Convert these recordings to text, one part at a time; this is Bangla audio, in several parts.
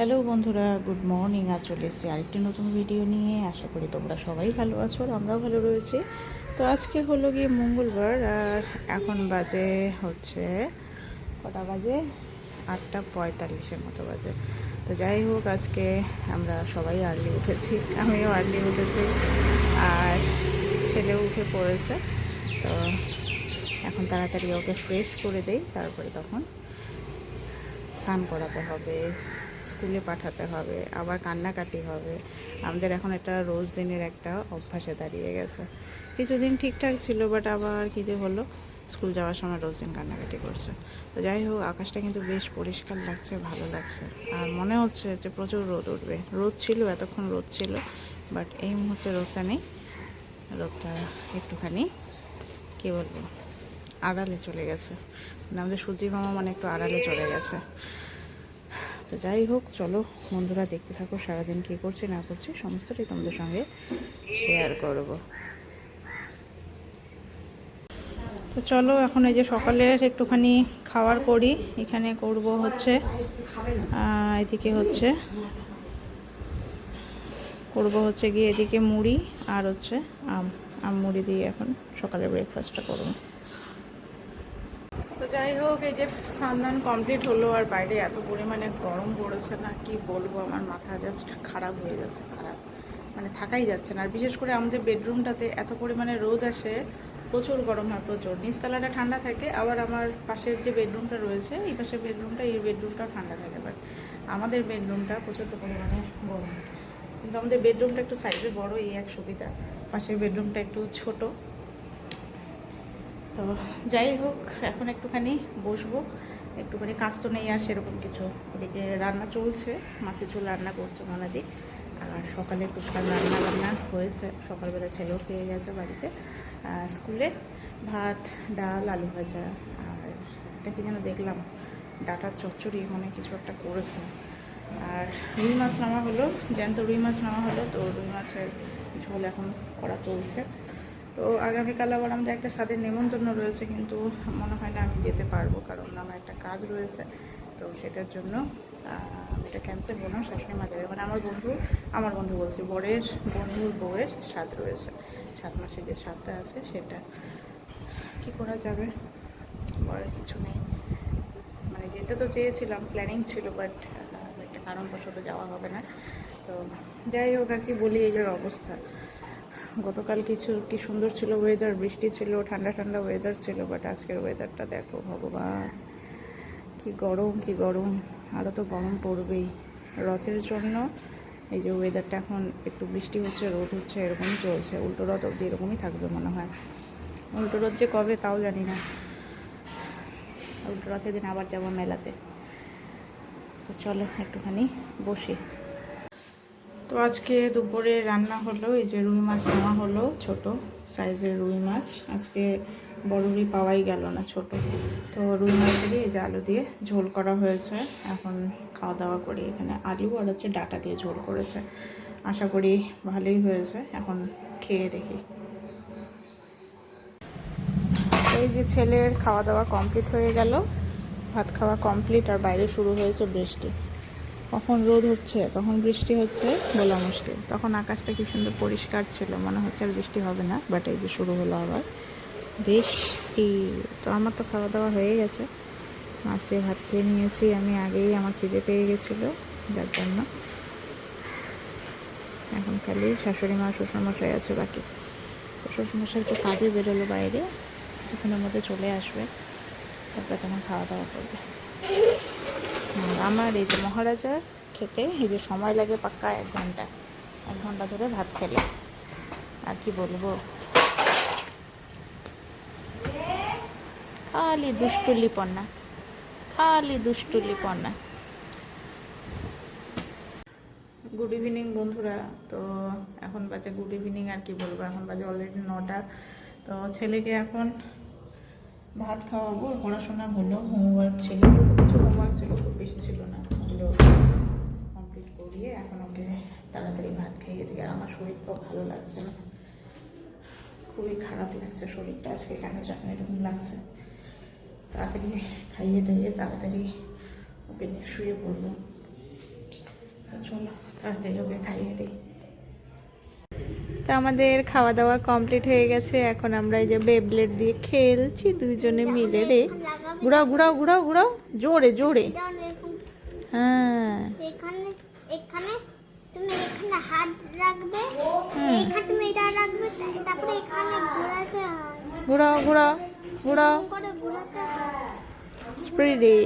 হ্যালো বন্ধুরা, গুড মর্নিং। আর চলে এসেছি আরেকটি নতুন ভিডিও নিয়ে। আশা করি তোমরা সবাই ভালো আছো আর আমরাও ভালো রয়েছি। তো আজকে হলো গিয়ে মঙ্গলবার আর এখন বাজে হচ্ছে কটা বাজে? আটটা পঁয়তাল্লিশের মতো বাজে। তো যাই হোক, আজকে আমরা সবাই আর্লি উঠেছি। আমিও আর্লি উঠেছি আর ছেলেও উঠে পড়েছে। তো এখন তাড়াতাড়ি ওকে ফ্রেশ করে দেই, তারপরে তখন স্নান করাতে হবে। স্কুলে পাঠাতে হবে, আবার কান্নাকাটি হবে। আমাদের এখন একটা রোজ দিনের একটা অভ্যাসে দাঁড়িয়ে গেছে। কিছুদিন ঠিকঠাক ছিল বাট আবার কী যে হলো, স্কুল যাওয়ার সময় রোজ দিন কান্নাকাটি করছে। তো যাই হোক, আকাশটা কিন্তু বেশ পরিষ্কার লাগছে, ভালো লাগছে। আর মনে হচ্ছে যে প্রচুর রোদ উঠবে। রোদ ছিল, এতক্ষণ রোদ ছিল বাট এই মুহূর্তে রোদটা নেই। রোদটা একটুখানি, কী বলব, আড়ালে চলে গেছে। মানে আমাদের সূর্যি মামা মানে একটু আড়ালে চলে গেছে। তো যাই হোক, চলো বন্ধুরা দেখতে থাকো সারাদিন কী করছি, না করছি, সমস্তটাই তোমাদের সঙ্গে শেয়ার করব। তো চলো এখন এই যে সকালের একটুখানি খাওয়ার করি, এখানে করব হচ্ছে এদিকে হচ্ছে, করব হচ্ছে গিয়ে এদিকে মুড়ি আর হচ্ছে আম আম মুড়ি দিয়ে এখন সকালের ব্রেকফাস্টটা করব। যাই হোক, এই যে স্নান কমপ্লিট হলো আর বাইরে এত পরিমাণে গরম পড়েছে না, কি বলব? আমার মাথা জাস্ট খারাপ হয়ে যাচ্ছে, খারাপ। মানে থাকাই যাচ্ছে না। আর বিশেষ করে আমাদের বেডরুমটাতে এত পরিমাণে রোদ আসে, প্রচুর গরম হয়, প্রচুর। নিচতলাটা ঠান্ডা থাকে, আবার আমার পাশের যে বেডরুমটা রয়েছে, এই পাশের বেডরুমটা এই বেডরুমটাও ঠান্ডা থাকে বাট আমাদের বেডরুমটা প্রচণ্ড পরিমাণে গরম। কিন্তু আমাদের বেডরুমটা একটু সাইজে বড়, এই এক সুবিধা। পাশের বেডরুমটা একটু ছোট। তো যাই হোক, এখন একটুখানি বসবো। একটুখানি কাজ তো নেই আর সেরকম কিছু। এদিকে রান্না চলছে, মাছের ঝোল রান্না করছে মনাদি আর সকালে টুকটাক রান্না বান্না হয়েছে। সকালবেলা ছেলেও খেয়ে গেছে বাড়িতে। স্কুলে ভাত, ডাল, আলু ভাজা। আর এটা কি যেন দেখলাম, ডাটার চচ্চড়ি মানে কিছু একটা করেছে। আর রুই মাছ নামা হলো, জ্যান্ত রুই মাছ নামা হলো, তো রুই মাছের ঝোল এখন করা চলছে। তো আগামীকাল আবার আমাদের একটা স্বাদের নেমন্তন্ন রয়েছে, কিন্তু মনে হয় না আমি যেতে পারব, কারণ আমার একটা কাজ রয়েছে। তো সেটার জন্য এটা ক্যান্সেল করলাম শাশুড়ি মা যাবে মানে আমার বন্ধু আমার বন্ধু বলছি, বরের বন্ধুর বউয়ের স্বাদ রয়েছে। সাত মাসের যে স্বাদটা আছে সেটা। কি করা যাবে? বরের কিছু নেই। মানে যেতে তো চেয়েছিলাম প্ল্যানিং ছিল বাট একটা কারণবশত যাওয়া হবে না। তো যাই হোক, আর কি বলি, এই যে অবস্থা। গতকাল কিছু, কি সুন্দর ছিল ওয়েদার বৃষ্টি ছিল, ঠান্ডা ঠান্ডা ওয়েদার ছিল বাট আজকের ওয়েদারটা দেখো ভগবান। কি গরম কি গরম। আরও তো গরম পড়বেই। রথের জন্য এই যে ওয়েদারটা এখন একটু বৃষ্টি হচ্ছে, রোদ হচ্ছে, এরকমই চলছে। উল্টো রথ অবধি এরকমই থাকবে মনে হয়। উল্টো রথ যে কবে তাও জানি না। উল্টো রথের দিন আবার যাব মেলাতে। তো চলো একটুখানি বসি। তো আজকে দুপুরে রান্না হলো, এই যে রুই মাছ নেওয়া হলো, ছোট সাইজের রুই মাছ। আজকে বড় রুই পাওয়াই গেল না ছোট। তো রুই মাছেরই এই যে আলু দিয়ে ঝোল করা হয়েছে। এখন খাওয়া দাওয়া করি এখানে আলু আর হচ্ছে ডাটা দিয়ে ঝোল করেছে। আশা করি ভালোই হয়েছে। এখন খেয়ে দেখি। এই যে ছেলের খাওয়া দাওয়া কমপ্লিট হয়ে গেল। ভাত খাওয়া কমপ্লিট আর বাইরে শুরু হয়েছে বৃষ্টি। কখন রোদ হচ্ছে, কখন বৃষ্টি হচ্ছে বলা মুশকিল। তখন আকাশটা কি সুন্দর পরিষ্কার ছিল, মনে হচ্ছে আর বৃষ্টি হবে না বাট এই যে শুরু হলো আবার। বৃষ্টি, তো আমার তো খাওয়া দাওয়া হয়ে গেছে। মাছ দিয়ে ভাত খেয়ে নিয়েছি, আমি আগেই আমার খিদে পেয়ে গেছিল, যার জন্য। এখন খালি শাশুড়ি মা, শ্বশুরমশাই আছে বাকি। শ্বশুরমশাই একটু কাজে বেরোলো বাইরে, কিছুক্ষণের মধ্যে চলে আসবে, তারপরে তখন খাওয়া দাওয়া করবে। আমার এই যে মহারাজার খেতে এই যে সময় লাগে পাক্কা এক ঘণ্টা এক ঘণ্টা ধরে ভাত খেলে। আর কি বলব? খালি দুষ্টুলি পন্না খালি দুষ্টুলি পন্না গুড ইভিনিং বন্ধুরা, তো এখন বাজে গুড ইভিনিং আর কি বলব? এখন বাজে অলরেডি নটা, তো ছেলেকে এখন ভাত খাওয়াবো, পড়াশোনা হলো হোমওয়ার্ক ছিল, কিছু কমপ্লিট করিয়ে এখন ওকে তাড়াতাড়ি ভাত খাইয়ে দিই। আর আমার শরীরটাও ভালো লাগছে না। খুবই খারাপ লাগছে শরীরটা। আজকে কেন জানি এরকম লাগছে। তাড়াতাড়ি খাইয়ে দাইয়ে তাড়াতাড়ি ওকে নিয়ে শুয়ে পড়ব চলো তাড়াতাড়ি ওকে খাইয়ে দিই। তো আমাদের খাওয়া দাওয়া কমপ্লিট হয়ে গেছে। এখন আমরা এই যে বেবলেট দিয়ে খেলছি দুইজনে মিলে রে। ঘুরাও ঘুরাও ঘুরাও ঘুরাও। জোরে জোরে। হ্যাঁ। এখানে তুমি এখানে হাত রাখবে। এইখানে তুমি এটা রাখবে তারপরে এখানে ঘোরাতে হয়। ঘুরাও ঘুরাও ঘুরাও। করে ঘোরাতে হয়। স্প্রিডে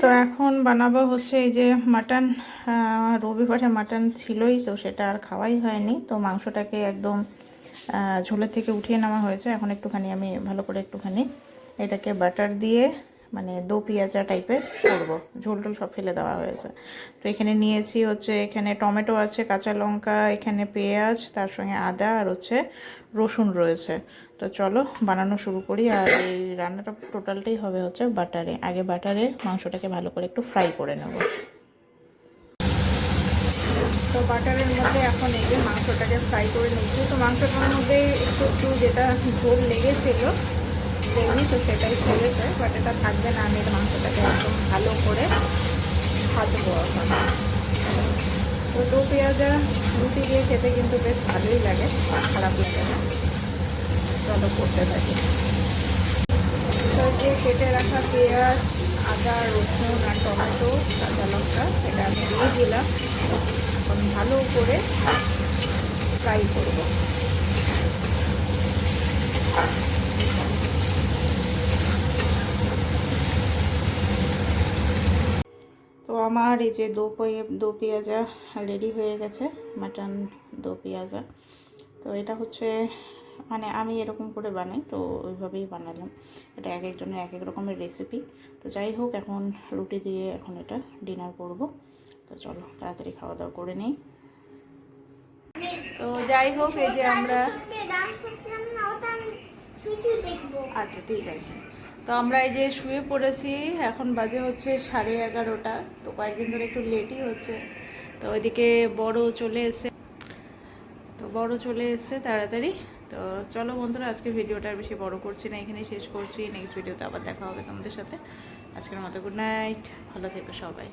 তো এখন বানাবো হচ্ছে এই যে মাটন রবিবারে মাটন ছিলই তো সেটা আর খাওয়াই হয়নি। তো মাংসটাকে একদম ঝোলের থেকে উঠিয়ে নেওয়া হয়েছে। এখন একটুখানি আমি ভালো করে একটুখানি এটাকে বাটার দিয়ে মানে দো পেঁয়াজা টাইপের করব। ঝোল টোল সব ফেলে দেওয়া হয়েছে। তো এখানে নিয়েছি হচ্ছে, এখানে টমেটো আছে, কাঁচা লঙ্কা, এখানে পেঁয়াজ, তার সঙ্গে আদা আর হচ্ছে রসুন রয়েছে। তো চলো বানানো শুরু করি। আর এই রান্নাটা টোটালটাই হবে হচ্ছে বাটারে। আগে বাটারে মাংসটাকে ভালো করে একটু ফ্রাই করে নেব। তো বাটারের মধ্যে এখন এই যে মাংসটাকে ফ্রাই করে নিচ্ছি। তো মাংসটার মধ্যে একটু একটু যেটা ঝোল লেগেছিল দেখবি তো সেটাই ছেড়েছে বাট এটা থাকবে না, আমি মাংসটাকে একদম ভালো করে ভাজবো এখন। তো দু পেঁয়াজা রুটি দিয়ে খেতে কিন্তু বেশ ভালোই লাগে, খারাপ লাগে না। চলো করতে থাকি। যে কেটে রাখা পেঁয়াজ, আদা, রসুন আর টমেটো, কাঁচা লঙ্কা, এটা আমি দিয়ে দিলাম। ভালো করে ফ্রাই করব। আমার এই যে দো দো পেঁয়াজা রেডি হয়ে গেছে, মাটন দো পেঁয়াজা। তো এটা হচ্ছে মানে আমি এরকম করে বানাই, তো ওইভাবেই বানালাম। এটা এক একজনের এক এক রকমের রেসিপি তো যাই হোক, এখন রুটি দিয়ে এখন এটা ডিনার করব। তো চলো, তাড়াতাড়ি খাওয়া দাওয়া করে নিই। তো যাই হোক, এই যে আমরা আচ্ছা ঠিক আছে। তো আমরা এই যে শুয়ে পড়েছি, এখন বাজে হচ্ছে সাড়ে এগারোটা। তো কয়েকদিন ধরে একটু লেটই হচ্ছে। তো ওইদিকে বড় চলে এসে, তো বড় চলে এসছে তাড়াতাড়ি। তো চলো বন্ধুরা আজকে ভিডিওটা আর বেশি বড় করছি না, এখানেই শেষ করছি। নেক্সট ভিডিওতে আবার দেখা হবে তোমাদের সাথে। আজকের মতো গুড নাইট ভালো থেকো সবাই।